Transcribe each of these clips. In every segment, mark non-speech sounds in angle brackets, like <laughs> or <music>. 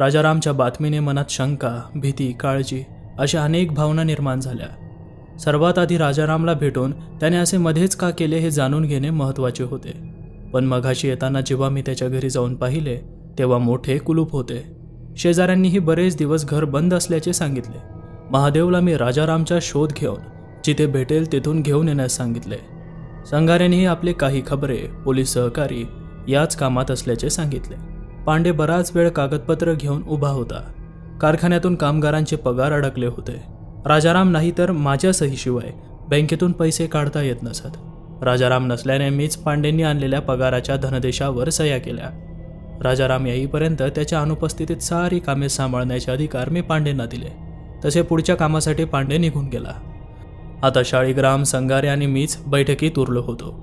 राजारामच्या बातमीने मनात शंका भीती काळजी अशा अनेक भावना निर्माण झाल्या. सर्वात आधी राजारामला भेटून त्याने असे मध्येच का केले हे जाणून घेणे महत्त्वाचे होते. पण मघाशी येताना जेव्हा मी त्याच्या घरी जाऊन पाहिले तेव्हा मोठे कुलूप होते. शेजाऱ्यांनीही बरेच दिवस घर बंद असल्याचे सांगितले. महादेवला मी राजारामचा शोध घेऊन जिथे भेटेल तिथून घेऊन येण्यास सांगितले. संघाऱ्यांनीही आपले काही खबरे पोलीस सहकारी याच कामात असल्याचे सांगितले. पांडे बराच वेळ कागदपत्र घेऊन उभा होता. कारखान्यातून कामगारांचे पगार अडकले होते. राजाराम नाही तर माझ्या सहीशिवाय बँकेतून पैसे काढता येत नसत. राजाराम नसल्याने मीच पांडेंनी आणलेल्या पगाराच्या धनदेशावर सह्या केल्या. राजाराम येईपर्यंत त्याच्या अनुपस्थितीत सारी कामे सांभाळण्याचे अधिकार मी पांडेंना दिले. तसे पुढच्या कामासाठी पांडे निघून गेला. आता शाळीग्राम संगारे आणि मीच बैठकीत उरलो होतो.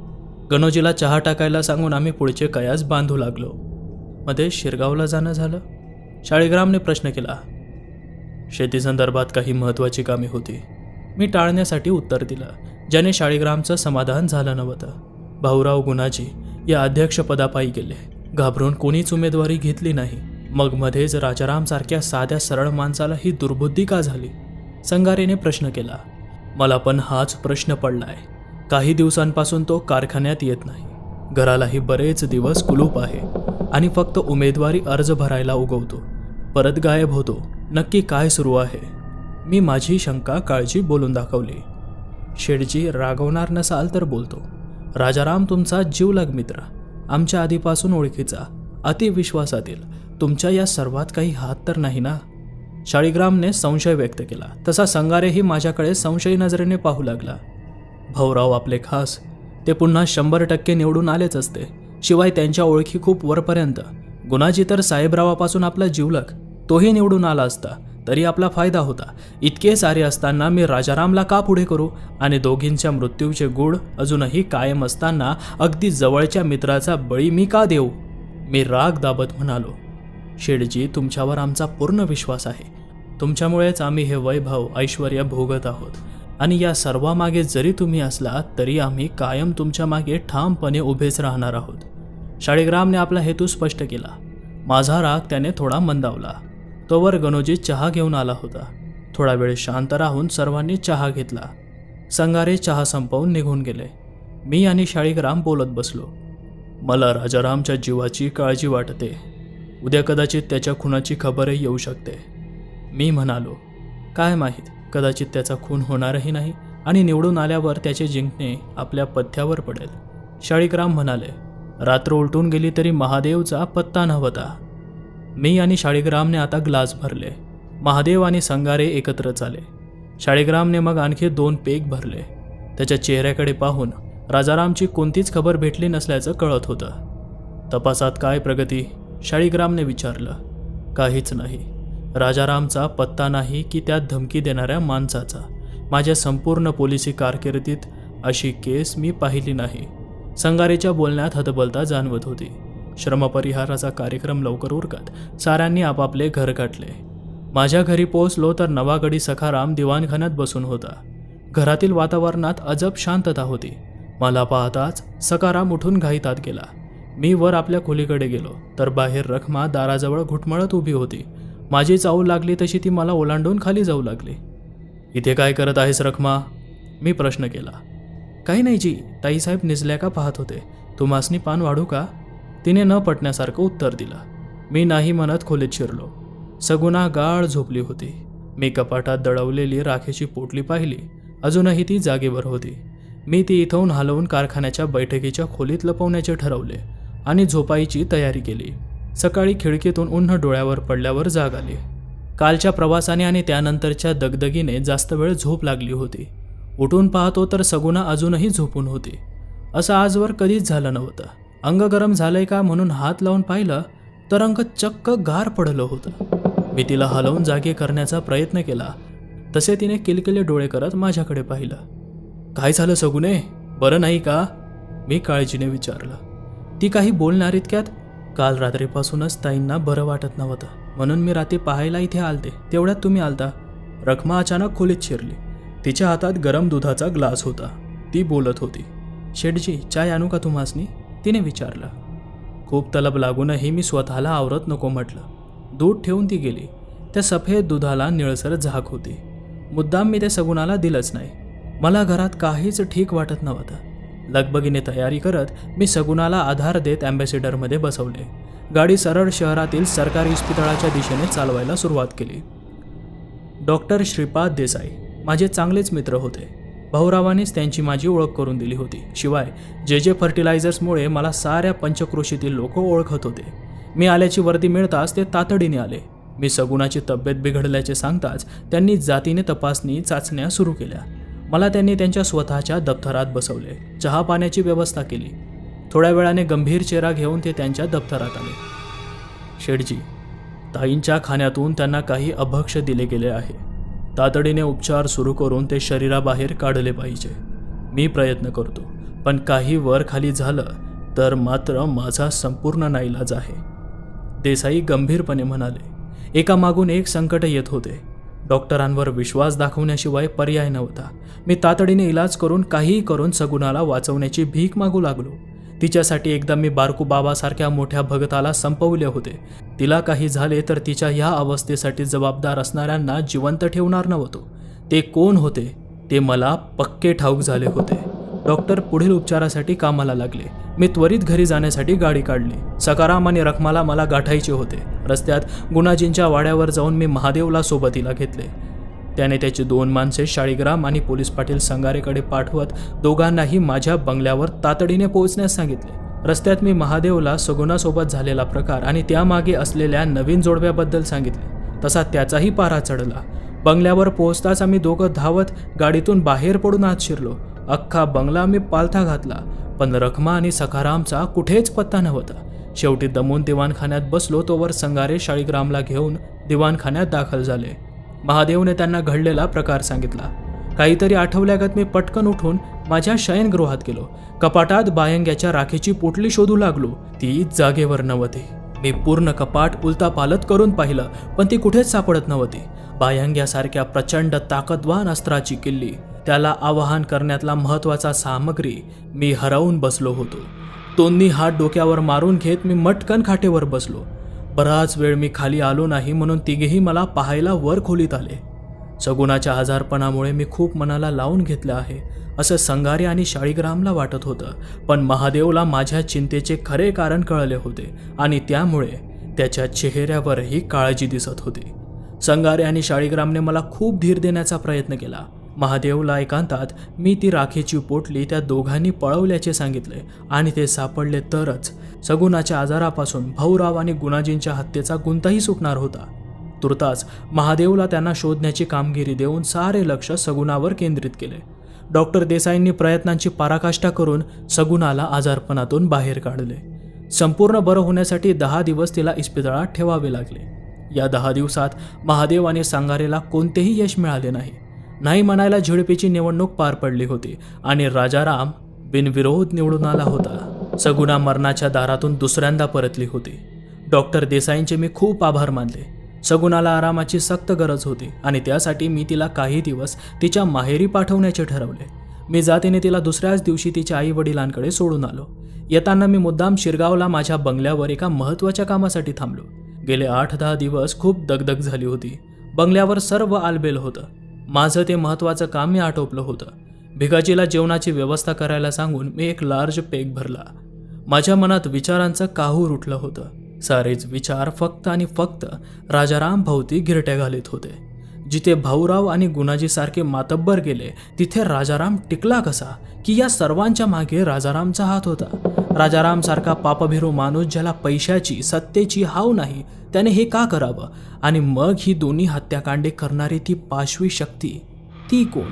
गणोजीला चहा टाकायला सांगून आम्ही पुढचे कयास बांधू लागलो. मध्ये शिरगावला जाणं झालं. शाळीग्रामने प्रश्न केला शेतीसंदर्भात काही महत्त्वाची कामे होती. मी टाळण्यासाठी उत्तर दिलं ज्याने शाळीग्रामचं समाधान झालं नव्हतं. भाऊराव गुणाजी या अध्यक्षपदापायी गेले. घाबरून कोणीच उमेदवारी घेतली नाही. मग मध्येच राजारामसारख्या साध्या सरळ माणसाला ही दुर्बुद्धी का झाली? संगारेने प्रश्न केला मला पण हाच प्रश्न पडलाय. काही दिवसांपासून तो कारखान्यात येत नाही. घरालाही बरेच दिवस कुलूप आहे. आणि फक्त उमेदवारी अर्ज भरायला उगवतो. परत गायब होतो. नक्की काय सुरू आहे? मी माझी शंका काळजी बोलून दाखवली. शेडजी रागवणार नसाल तर बोलतो. राजाराम तुमचा जीवलग मित्र. आमच्या आधीपासून ओळखीचा. अतिविश्वासातील. तुमच्या या सर्वात काही हात तर नाही ना? शाळीग्रामने संशय व्यक्त केला. तसा संगारेही माझ्याकडे संशयी नजरेने पाहू लागला. भाऊराव आपले खास. ते पुन्हा शंभर टक्के निवडून आलेच असते. शिवाय त्यांच्या ओळखी खूप वरपर्यंत. गुणाजी तर साहेबरावापासून आपला जीवलक तोही निवडून आला असता तरी आपला फायदा होता. इतके सारे असताना मी राजारामला का पुढे करू? आणि दोघींच्या मृत्यूचे गुढ अजूनही कायम असताना अगदी जवळच्या मित्राचा बळी मी का देऊ? मी राग दाबत म्हणालो शेडजी तुमच्यावर आमचा पूर्ण विश्वास आहे. तुमच्यामुळेच आम्ही हे वैभव ऐश्वर भोगत आहोत. आणि या सर्वामागे जरी तुम्ही असलात तरी आम्ही कायम तुमच्या मागे ठामपणे उभेच राहणार आहोत. शाळीग्रामने आपला हेतू स्पष्ट केला. माझा राग त्याने थोडा मंदावला. तोवर गणोजी चहा घेऊन आला होता. थोडा वेळ शांत राहून सर्वांनी चहा घेतला. संगारे चहा संपवून निघून गेले. मी आणि शाळीग्राम बोलत बसलो. मला राजारामच्या जीवाची काळजी वाटते. उद्या कदाचित त्याच्या खुनाची खबरही येऊ शकते. मी म्हणालो काय माहीत? कदाचित त्याचा खून होणारही नाही आणि निवडून आल्यावर त्याचे जिंकणे आपल्या पथ्यावर पडेल. शाळिकराम म्हणाले रात्र उलटून गेली तरी महादेवचा पत्ता नव्हता. मी आणि शाळीग्रामने आता ग्लास भरले. महादेव आणि संगारे एकत्रच आले शाळिग्रामने मग आणखी दोन पेग भरले. त्याच्या चेहऱ्याकडे पाहून राजारामची कोणतीच खबर भेटली नसल्याचं कळत होतं. तपासात काय प्रगती? शाळीग्रामने विचारलं. काहीच नाही. राजारामचा पत्ता नाही की त्यात धमकी देणाऱ्या माणसाचा. माझ्या संपूर्ण पोलिसी कारकिर्दीत अशी केस मी पाहिली नाही. संगारेच्या बोलण्यात हतबलता जाणवत होती. श्रमपरिहाराचा कार्यक्रम लवकर उरकत. साऱ्यांनी आपापले घर गाठले. माझ्या घरी पोहोचलो तर नवागडी सखाराम दिवाणखान्यात बसून होता. घरातील वातावरणात अजब शांतता होती. मला पाहताच सकाराम उठून घाईतात गेला. मी वर आपल्या खोलीकडे गेलो तर बाहेर रखमा दाराजवळ घुटमळत उभी होती. माझी चावू लागली तशी ती मला ओलांडून खाली जाऊ लागली. इथे काय करत आहेस रखमा? मी प्रश्न केला. काही नाही जी ताईसाहेब निजल्या का पाहत होते? तुम्हासनी पान वाढू का? तिने न पटण्यासारखं उत्तर दिलं. मी नाही म्हणत खोलीत शिरलो. सगुणा गाळ झोपली होती. मी कपाटात दडवलेली राखेची पोटली पाहिली. अजूनही ती जागेवर होती. मी ती इथून हलवून कारखान्याच्या बैठकीच्या खोलीत लपवण्याचे ठरवले आणि झोपायची तयारी केली. सकाळी खिडकीतून उन्ह डोळ्यावर पडल्यावर जाग आली. कालच्या प्रवासाने आणि त्यानंतरच्या दगदगीने जास्त वेळ झोप लागली होती. उठून पाहतो तर सगुणा अजूनही झोपून होती. असं आजवर कधीच झालं नव्हतं. अंग गरम झालंय का म्हणून हात लावून पाहिलं तर अंग चक्क गार पडलं होतं. मी तिला हलवून जागे करण्याचा प्रयत्न केला. तसे तिने किलकिले डोळे करत माझ्याकडे पाहिलं. काय झालं सगुने बरं नाही का? मी काळजीने विचारलं. ती काही बोलणार इतक्यात? काल रात्रीपासूनच ताईंना बरं वाटत नव्हतं. म्हणून मी रात्री पाहायला इथे आलते. तेवढ्यात तुम्ही आलता. रखमा अचानक खोलीत शिरली. तिच्या हातात गरम दुधाचा ग्लास होता. ती बोलत होती शेठजी चाय आणू का तुम्हासनी? तिने विचारलं. खूप तलब लागूनही मी स्वतःला आवरत नको म्हटलं. दूध ठेवून ती गेली. त्या सफेद दुधाला निळसर झाक होती. मुद्दाम मी ते सगुणाला दिलंच नाही. मला घरात काहीच ठीक वाटत नव्हतं. लगबगीने तयारी करत मी सगुणाला आधार देत अँबॅसेडरमध्ये बसवले. गाडी सरळ शहरातील सरकारी इस्पितळाच्या दिशेने चालवायला सुरुवात केली. डॉक्टर श्रीपाद देसाई माझे चांगलेच मित्र होते. भाऊरावांनीच त्यांची माझी ओळख करून दिली होती. शिवाय जे जे फर्टिलायझर्समुळे मला साऱ्या पंचक्रोशीतील लोक ओळखत होते. मी आल्याची वर्दी मिळताच ते तातडीने आले. मी सगुणाची तब्येत बिघडल्याचे सांगताच त्यांनी जातीने तपासणी चाचण्या सुरू केल्या. मला त्यांनी त्यांच्या स्वतःच्या दप्तरात बसवले. चहा पाण्याची व्यवस्था केली. थोड्या वेळाने गंभीर चेहरा घेऊन ते त्यांच्या दप्तरात आले. शेठजी ताईंच्या खाण्यातून त्यांना काही अभक्ष दिले गेले आहे. तातडीने उपचार सुरू करून ते शरीराबाहेर काढले पाहिजे. मी प्रयत्न करतो. पण काही वर खाली झालं तर मात्र माझा संपूर्ण नाईलाज आहे. देसाई गंभीरपणे म्हणाले. एका मागून एक संकट येत होते. डॉक्टरांवर विश्वास दाखवण्याशिवाय पर्याय नव्हता. मी तातडीने इलाज करून काहीही करून सगुणाला वाचवण्याची भीक मागू लागलो. तिच्यासाठी एकदा मी बारकू बाबासारख्या मोठ्या भगताला संपवले होते. तिला काही झाले तर तिच्या ह्या अवस्थेसाठी जबाबदार असणाऱ्यांना जिवंत ठेवणार नव्हतो. ते कोण होते? ते मला पक्के ठाऊक झाले होते. डॉक्टर पुढील उपचारासाठी कामाला लागले. मी त्वरित घरी जाण्यासाठी गाडी काढली. सकाराम आणि रखमाला मला गाठायचे होते. रस्त्यात गुणाजींच्या वाड्यावर जाऊन मी महादेवला सोबतीला घेतले. त्याने त्याची दोन माणसे शाळीग्राम आणि पोलीस पाटील संगारेकडे पाठवत दोघांनाही माझ्या बंगल्यावर तातडीने पोहोचण्यास सांगितले. रस्त्यात मी महादेवला सगुणासोबत झालेला प्रकार आणि त्यामागे असलेल्या नवीन जोडव्याबद्दल सांगितले. तसा त्याचाही पारा चढला. बंगल्यावर पोहोचताच आम्ही दोघं धावत गाडीतून बाहेर पडून आत शिरलो. अख्खा बंगला मी पालथा घातला पण रखमा आणि सखारामचा कुठेच पत्ता नव्हता. शेवटी दमून दिवाणखान्यात बसलो तोवर संगारे शाळीग्रामला घेऊन दिवाणखान्यात दाखल झाले. महादेवने त्यांना घडलेला प्रकार सांगितला. काहीतरी आठवल्यागत मी पटकन उठून माझ्या शयनगृहात गेलो. कपाटात बायंग्याच्या राखेची पोटली शोधू लागलो. ती जागेवर नव्हती. मी पूर्ण कपाट उलता पालत करून पाहिलं पण ती कुठेच सापडत नव्हती. बायंग्यासारख्या प्रचंड ताकदवान अस्त्राची किल्ली त्याला आवाहन करण्यातला महत्त्वाचा सामग्री मी हरवून बसलो होतो. दोन्ही हात डोक्यावर मारून घेत मी मटकन खाटेवर बसलो. बराच वेळ मी खाली आलो नाही म्हणून तिघेही मला पाहायला वर खोलीत आले. सगुणाच्या आजारपणामुळे मी खूप मनाला लावून घेतलं आहे असं संगारे आणि शाळीग्रामला वाटत होतं. पण महादेवला माझ्या चिंतेचे खरे कारण कळले होते आणि त्यामुळे त्याच्या चेहऱ्यावरही काळजी दिसत होती. संगारे आणि शाळीग्रामने मला खूप धीर देण्याचा प्रयत्न केला. महादेवला एकांतात मी ती राखेची पोटली त्या दोघांनी पळवल्याचे सांगितले आणि ते सापडले तरच. सगुणाच्या आजारापासून भाऊराव आणि गुणाजींच्या हत्येचा गुंताही सुटणार होता. तुर्तास महादेवला त्यांना शोधण्याची कामगिरी देऊन सारे लक्ष सगुणावर केंद्रित केले. डॉक्टर देसाईंनी प्रयत्नांची पराकाष्ठा करून सगुणाला आजारपणातून बाहेर काढले. संपूर्ण बरं होण्यासाठी दहा दिवस तिला इस्पितळात ठेवावे लागले. या दहा दिवसात महादेव आणि सांगारेला कोणतेही यश मिळाले नाही. नाही म्हणायला झिडपीची निवडणूक पार पडली होती आणि राजाराम बिनविरोध निवडून आला होता. सगुणा मरणाच्या दारातून दुसऱ्यांदा परतली होती. डॉक्टर देसाईंचे मी खूप आभार मानले. सगुणाला आरामाची सक्त गरज होती आणि त्यासाठी मी तिला काही दिवस तिच्या माहेरी पाठवण्याचे ठरवले. मी जातीने तिला दुसऱ्याच दिवशी तिच्या आई वडिलांकडे सोडून आलो. येताना मी मुद्दाम शिरगावला माझ्या बंगल्यावर एका महत्त्वाच्या कामासाठी थांबलो. गेले आठ दहा दिवस खूप दगदग झाली होती. बंगल्यावर सर्व आलबेल होतं. माझं ते महत्त्वाचं काम मी आटोपलं होतं. भिकाजीला जेवणाची व्यवस्था करायला सांगून मी एक लार्ज पेक भरला. माझ्या मनात विचारांचं काहूर उठलं होतं. सारेच विचार फक्त आणि फक्त राजाराम भोवती गिरट्या घालीत होते. जिथे भाऊराव आणि गुणाजीसारखे मातब्बर गेले तिथे राजाराम टिकला कसा? की या सर्वांच्या मागे राजारामचा हात होता? राजारामसारखा पापभिरू माणूस ज्याला पैशाची सत्तेची हाव नाही त्याने हे का करावं? आणि मग ही दोन्ही हत्याकांडे करणारी ती पाशवी शक्ती ती कोण?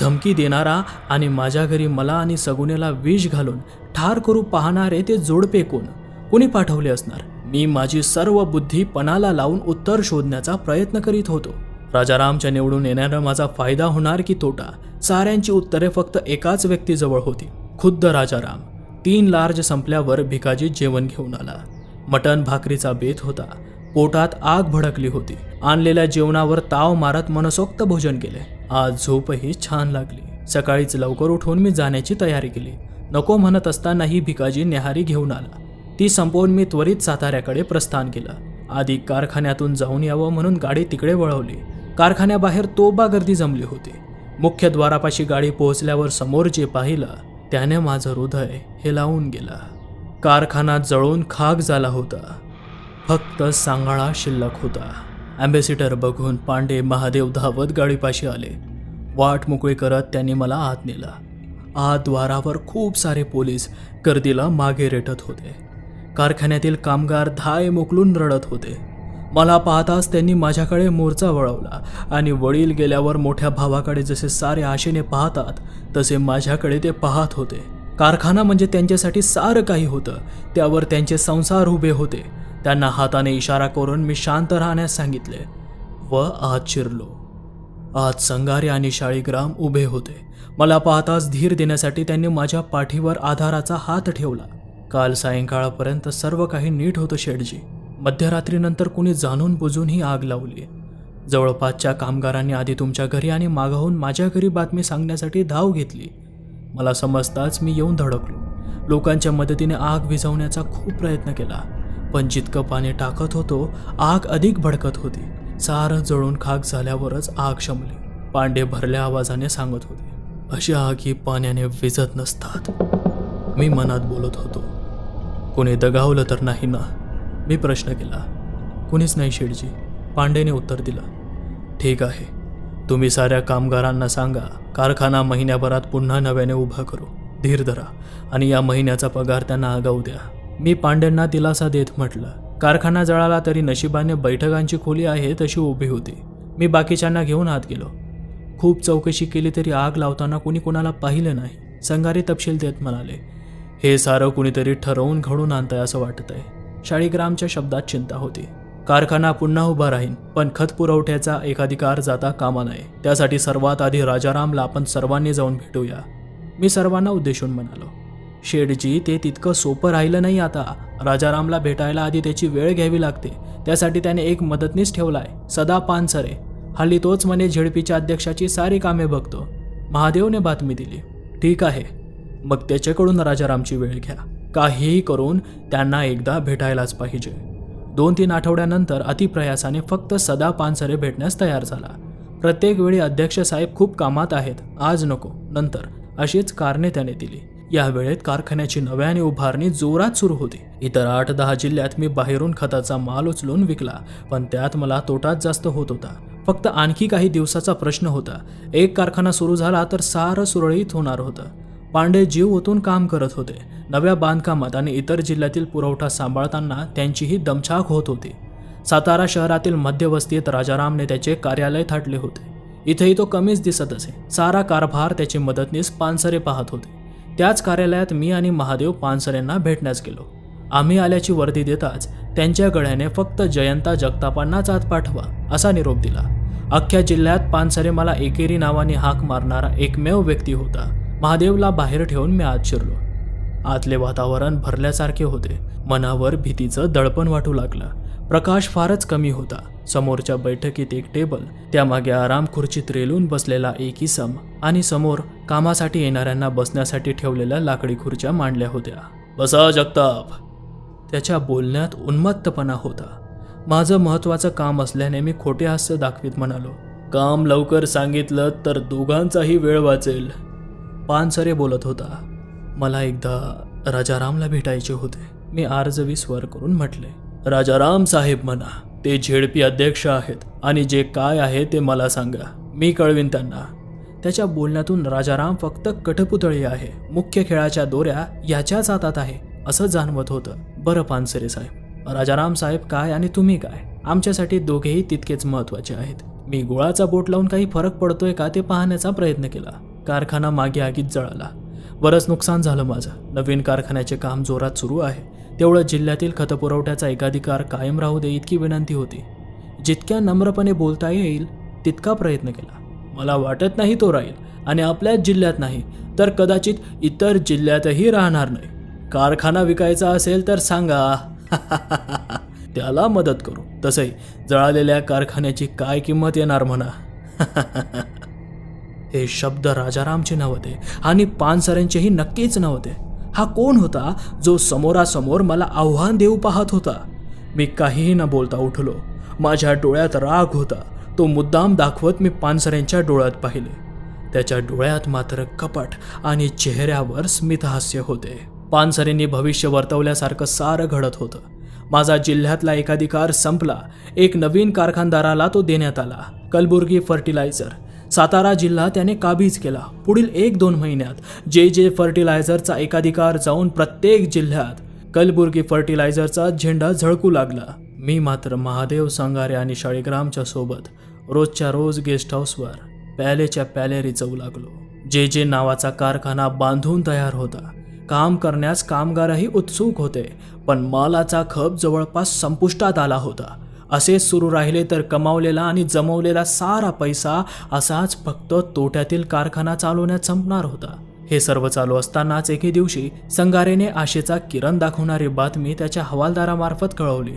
धमकी देणारा आणि माझ्या घरी मला आणि सगुनेला विष घालून ठार करू पाहणारे ते जोडपे कोण? कोणी पाठवले असणार? मी माझी सर्व बुद्धी पणाला लावून उत्तर शोधण्याचा प्रयत्न करीत होतो. राजारामच्या निवडून येण्यानं माझा फायदा होणार की तोटा? साऱ्यांची उत्तरे फक्त एकाच व्यक्तीजवळ होती खुद्द राजाराम. तीन लार्ज संपल्यावर भिकाजी जेवण घेऊन आला. मटण भाकरीचा बेत होता. पोटात आग भडकली होती. आणलेल्या जेवणावर ताव मारत मनसोक्त भोजन केले. आज झोपही छान लागली. सकाळीच लवकर उठून मी जाण्याची तयारी केली. नको म्हणत असतानाही भिकाजी नेहारी घेऊन आला. ती संपवून मी त्वरित साताऱ्याकडे प्रस्थान केलं. आधी कारखान्यातून जाऊन यावं म्हणून गाडी तिकडे वळवली. कारखान्याबाहेर तोबा गर्दी जमली होती. मुख्य द्वारापाशी गाडी पोहोचल्यावर समोर जे पाहिलं त्याने माझं हृदय हे लावून गेलं. कारखाना जळून खाक झाला होता. फक्त सांगाळा शिल्लक होता. ॲम्बेसिटर बघून पांडे महादेव धावत गाडीपाशी आले. वाट मोकळी करत त्यांनी मला आत नेलं. आत द्वारावर खूप सारे पोलीस गर्दीला मागे रेटत होते. कारखान्यातील कामगार धाय मोकलून रडत होते. मला पाहताच त्यांनी माझ्याकडे मोर्चा वळवला आणि वडील गेल्यावर मोठ्या भावाकडे जसे सारे आशेने पाहतात तसे माझ्याकडे ते पाहत होते. कारखाना म्हणजे त्यांच्यासाठी सारं काही होतं. त्यावर त्यांचे संसार उभे होते. त्यांना हाताने इशारा करून मी शांत राहण्यास सांगितले व आत शिरलो. आज संगारे आणि शाळीग्राम उभे होते. मला पाहताच धीर देण्यासाठी त्यांनी माझ्या पाठीवर आधाराचा हात ठेवला. काल सायंकाळपर्यंत सर्व काही नीट होतं शेडजी मध्यरात्रीनंतर कुणी जाणून बुजून ही आग लावली. जवळपासच्या कामगारांनी आधी तुमच्या घरी आणि मागाहून माझ्या घरी बातमी सांगण्यासाठी धाव घेतली. मला समजताच मी येऊन धडकलो. लोकांच्या मदतीने आग विझवण्याचा खूप प्रयत्न केला. पण जितकं पाणी टाकत होतो आग अधिक भडकत होती. सारं जळून खाक झाल्यावरच आग शमली. पांडे भरल्या आवाजाने सांगत होते अशी आग ही पाण्याने विजत नसतात. मी मनात बोलत होतो कोणी दगावलं तर नाही ना? मी प्रश्न केला कुणीच नाही शेडजी पांडेने उत्तर दिलं ठीक आहे. तुम्ही साऱ्या कामगारांना सांगा कारखाना महिन्याभरात पुन्हा नव्याने उभा करू. धीर धरा आणि या महिन्याचा पगार त्यांना आगाऊ द्या. मी पांड्यांना दिलासा देत म्हटलं. कारखाना जळाला तरी नशिबाने बैठकांची खोली आहे तशी उभी होती. मी बाकीच्यांना घेऊन आत गेलो. खूप चौकशी केली तरी आग लावताना कुणी कुणाला पाहिलं नाही. संगारी तपशील देत म्हणाले हे सारं कुणीतरी ठरवून घडून आणतंय असं वाटत आहे शाळीग्रामच्या शब्दात चिंता होती. कारखाना पुन्हा उभा राहीन पण खत पुरवठ्याचा एकाधिकार जाता कामा नये. त्यासाठी सर्वात आधी राजारामला आपण सर्वांनी जाऊन भेटूया. मी सर्वांना उद्देशून म्हणालो. शेडजी ते तितकं सोपं राहिलं नाही आता. राजारामला भेटायला आधी त्याची वेळ घ्यावी लागते. त्यासाठी त्याने एक मदतनीस ठेवलाय सदा पानसरे. हल्ली तोच म्हणे झेडपीच्या अध्यक्षाची सारी कामे बघतो. महादेवने बातमी दिली. ठीक आहे. मग त्याच्याकडून राजारामची वेळ घ्या. काहीही करून त्यांना एकदा भेटायलाच पाहिजे. दोन तीन आठवड्यानंतर अतिप्रयासाने फक्त सदा पानसरे भेटण्यास तयार झाला. प्रत्येक वेळी अध्यक्ष साहेब खूप कामात आहेत. आज नको नंतर. अशीच कारणे त्याने दिली. या वेळेत कारखान्याची नव्याने उभारणी जोरात सुरू होती. इतर आठ दहा जिल्ह्यात मी बाहेरून खताचा माल उचलून विकला पण त्यात मला तोटाच जास्त होत होता. फक्त आणखी काही दिवसाचा प्रश्न होता. एक कारखाना सुरू झाला तर सारं सुरळीत होणार होतं. पांडे जीव ओतून काम करत होते. नव्या बांधकामात आणि इतर जिल्ह्यातील पुरवठा सांभाळताना त्यांचीही दमछाक होत होती. सातारा शहरातील मध्यवस्तीत राजारामने त्याचे कार्यालय थाटले होते. इथेही तो कमीच दिसत असे सारा कारभार त्याचे मदतनीस पानसरे पाहत होते. त्याच कार्यालयात मी आणि महादेव पानसरेंना भेटण्यास गेलो. आम्ही आल्याची वर्दी देताच त्यांच्या गळ्याने फक्त जयंता जगतापांनाच आत पाठवा असा निरोप दिला. अख्ख्या जिल्ह्यात पानसरे मला एकेरी नावाने हाक मारणारा एकमेव व्यक्ती होता. महादेवला बाहेर ठेवून मी आत शिरलो. आतले वातावरण भरल्यासारखे होते. मनावर भीतीचं दडपण वाटू लागलं. प्रकाश फारच कमी होता. समोरच्या बैठकीत एक टेबल त्यामागे आराम खुर्चीत रेलून बसलेला एक इसम आणि समोर कामासाठी येणाऱ्यांना बसण्यासाठी ठेवलेल्या लाकडी खुर्च्या मांडल्या होत्या. बसा जगताप. त्याच्या बोलण्यात उन्मत्तपणा होता. माझं महत्त्वाचं काम असल्याने मी खोटे हास्य दाखवीत म्हणालो. काम लवकर सांगितलं तर दोघांचाही वेळ वाचेल. पानसरे बोलत होता. मला एकदा राजारामला भेटायचे होते. मी आर्जवी स्वर करून म्हटले राजाराम साहेब म्हणा. ते झेडपी अध्यक्ष आहेत आणि जे काय आहे ते मला सांगा. मी कळवीन त्यांना. त्याच्या बोलण्यातून राजाराम फक्त कठपुतळी आहे. मुख्य खेळाच्या दोऱ्या याच्याच हातात आहे असं जाणवत होतं. बरं पानसरे साहेब. राजाराम साहेब काय आणि तुम्ही काय? आमच्यासाठी दोघेही तितकेच महत्त्वाचे आहेत. मी गुळाचा बोट लावून काही फरक पडतोय का ते पाहण्याचा प्रयत्न केला. कारखाना मागे आगीत जळाला. बरंच नुकसान झालं माझं. नवीन कारखान्याचे काम जोरात सुरू आहे. तेवढं जिल्ह्यातील खतपुरवठ्याचा एकाधिकार कायम राहू दे इतकी विनंती होती. जितक्या नम्रपणे बोलता येईल तितका प्रयत्न केला. मला वाटत नाही तो राहील आणि आपल्याच जिल्ह्यात नाही तर कदाचित इतर जिल्ह्यातही राहणार नाही. कारखाना विकायचा असेल तर सांगा. <laughs> त्याला मदत करू. तसंही जळालेल्या कारखान्याची काय किंमत येणार म्हणा. <laughs> हे शब्द राजारामचे नव्हते आणि पानसऱ्यांचेही नक्कीच नव्हते. हा कोण होता जो समोरासमोर मला आव्हान देऊ पाहत होता? मी काहीही न बोलता उठलो. माझ्या डोळ्यात राग होता. तो मुद्दाम दाखवत मी पानसऱ्यांच्या डोळ्यात पाहिले. त्याच्या डोळ्यात मात्र कपट आणि चेहऱ्यावर स्मितहास्य होते. पानसरेंनी भविष्य वर्तवल्यासारखं सारं घडत होतं. माझा जिल्ह्यातला एकाधिकार संपला. एक नवीन कारखानदाराला तो देण्यात आला. कलबुर्गी फर्टिलायझर. सातारा जिल्हा त्याने काबीज केला. पुढील एक दोन महिन्यात जे जे फर्टिलायझरचा एकाधिकार जाऊन प्रत्येक जिल्ह्यात कलबुर्गी फर्टिलायझरचा झेंडा झळकू लागला. मी मात्र महादेव सांगारे आणि शाळीग्रामच्या सोबत रोजच्या रोज गेस्ट हाऊसवर प्यालेच्या प्याले रिचवू लागलो. जे जे नावाचा कारखाना बांधून तयार होता. काम करण्यास कामगारही उत्सुक होते पण मालाचा खप जवळपास संपुष्टात आला होता. असेच सुरू राहिले तर कमावलेला आणि जमवलेला सारा पैसा असाच फक्त तोट्यातील कारखाना चालवण्यात संपणार होता. हे सर्व चालू असतानाच एके दिवशी संगारेने आशेचा किरण दाखवणारी बातमी त्याच्या हवालदारामार्फत कळवली.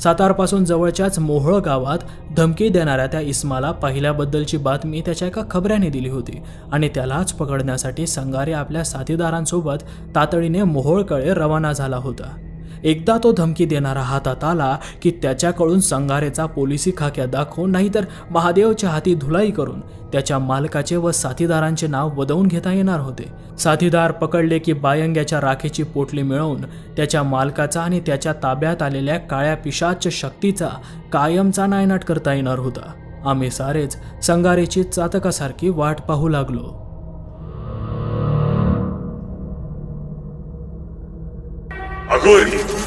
सातारपासून जवळच्याच मोहोळ गावात धमकी देणाऱ्या त्या इस्माला पाहिल्याबद्दलची बातमी त्याच्या एका खबऱ्याने दिली होती आणि त्यालाच पकडण्यासाठी संगारे आपल्या साथीदारांसोबत तातडीने मोहोळकडे रवाना झाला होता. एकदा तो धमकी देणारा हातात आला की त्याच्याकडून संगारेचा पोलिसी खाक्या दाखवून नाहीतर महादेवच्या हाती धुलाई करून त्याच्या मालकाचे व साथीदारांचे नाव वदवून घेता येणार होते. साथीदार पकडले की बायंग्याच्या राखेची पोटली मिळवून त्याच्या मालकाचा आणि त्याच्या ताब्यात आलेल्या काळ्या पिशाच शक्तीचा कायमचा नायनाट करता येणार होता. आम्ही सारेच संगारेची चातकासारखी वाट पाहू लागलो. Aguri!